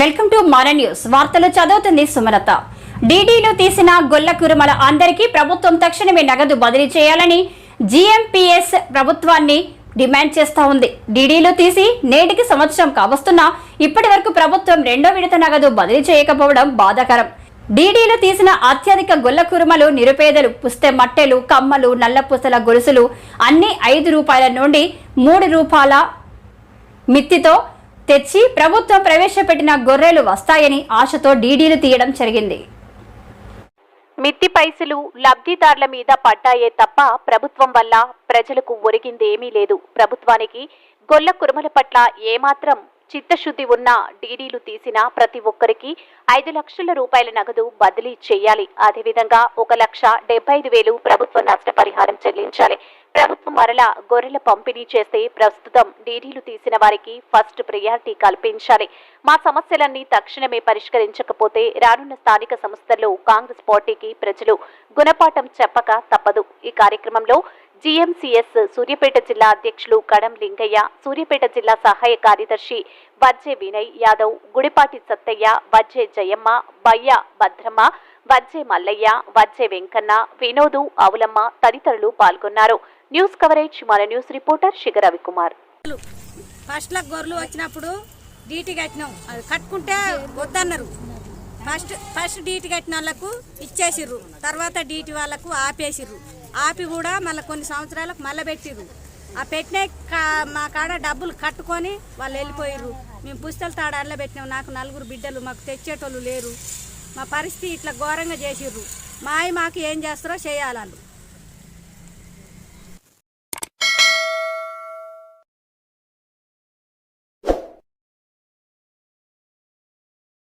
Welcome to మన news. వార్తలు చదువుతుంది సుమలత. డీడీలో తీసిన గొల్ల కురుమల అందరికీ ప్రభుత్వం తక్షణమే నగదు బదిలీ చేయాలని జీఎంపీఎస్ ప్రభుత్వాన్ని డిమాండ్ చేస్తా ఉంది. డీడీలో తీసి నేటికి సంవత్సరం కావస్తున్నా ఇప్పటి వరకు ప్రభుత్వం రెండో విడత నగదు బదిలీ చేయకపోవడం బాధాకరం. డీడీలో తీసిన అత్యధిక గొల్ల కురుమలు నిరుపేదలు పుస్తే మట్టెలు కమ్మలు నల్లపూసల గొలుసులు అన్ని ఐదు రూపాయల నుండి మూడు రూపాయల మిత్తితో తెచ్చి ప్రభుత్వం ప్రవేశపెట్టిన గొర్రెలు వస్తాయని ఆశతో డీడీలు తీయడం జరిగింది. మిత్తి పైసలు లబ్ధిదారుల మీద పడ్డాయే తప్ప ప్రభుత్వం వల్ల ప్రజలకు ఒరిగిందేమీ లేదు. ప్రభుత్వానికి గొల్ల కురుమల పట్ల ఏమాత్రం చిత్తశుద్ధి ఉన్న డీడీలు తీసిన ప్రతి ఒక్కరికి ఐదు లక్షల రూపాయల నగదు బదిలీ చేయాలి. అదేవిధంగా ఒక లక్ష డెబ్బై ఐదు వేలు ప్రభుత్వ నష్టపరిహారం చెల్లించాలి. ప్రభుత్వం మరలా గొర్రెల పంపిణీ చేస్తే ప్రస్తుతం డీడీలు తీసిన వారికి ఫస్ట్ ప్రియారిటీ కల్పించాలి. మా సమస్యలన్నీ తక్షణమే పరిష్కరించకపోతే రానున్న స్థానిక సంస్థల్లో కాంగ్రెస్ పార్టీకి ప్రజలు గుణపాఠం చెప్పక తప్పదు. ఈ కార్యక్రమంలో జీఎంసీఎస్ సూర్యాపేట జిల్లా అధ్యక్షులు కడం లింగయ్య సూర్యాపేట జిల్లా సహాయ కార్యదర్శి వజ్జె వినయ్ యాదవ్ గుడిపాటి సత్తయ్య వజ్జె జయమ్మ బయ్య భద్రమ్మ వచ్చే మల్లయ్య వచ్చే వెంకన్న వినోదు అవులమ్మ తదితరులు పాల్గొన్నారు. న్యూస్ కవరేజ్ మన న్యూస్ రిపోర్టర్ శిఖర్ రవికుమార్. ఫస్ట్లో గొర్రెలు వచ్చినప్పుడు డీటీ కట్టినాం. అది కట్టుకుంటే వద్దన్నారు. ఫస్ట్ ఫస్ట్ డీటీ కట్టిన వాళ్ళకు ఇచ్చేసిర్రు. తర్వాత డీటీ వాళ్ళకు ఆపేసిర్రు. ఆపి కూడా మళ్ళీ కొన్ని సంవత్సరాలకు మళ్ళీ పెట్టిర్రు. ఆ పెట్టిన కా- మా కాడ డబ్బులు కట్టుకొని వాళ్ళు వెళ్ళిపోయిర్రు. మేము పుస్తల తాడాల్లో పెట్టినాం నాకు నలుగురు బిడ్డలు మాకు తెచ్చేటోళ్ళు లేరు. మా పరిస్థితి ఇట్లా ఘోరంగా చేసిర్రు. మా మాకు ఏం చేస్తారో చేయాలను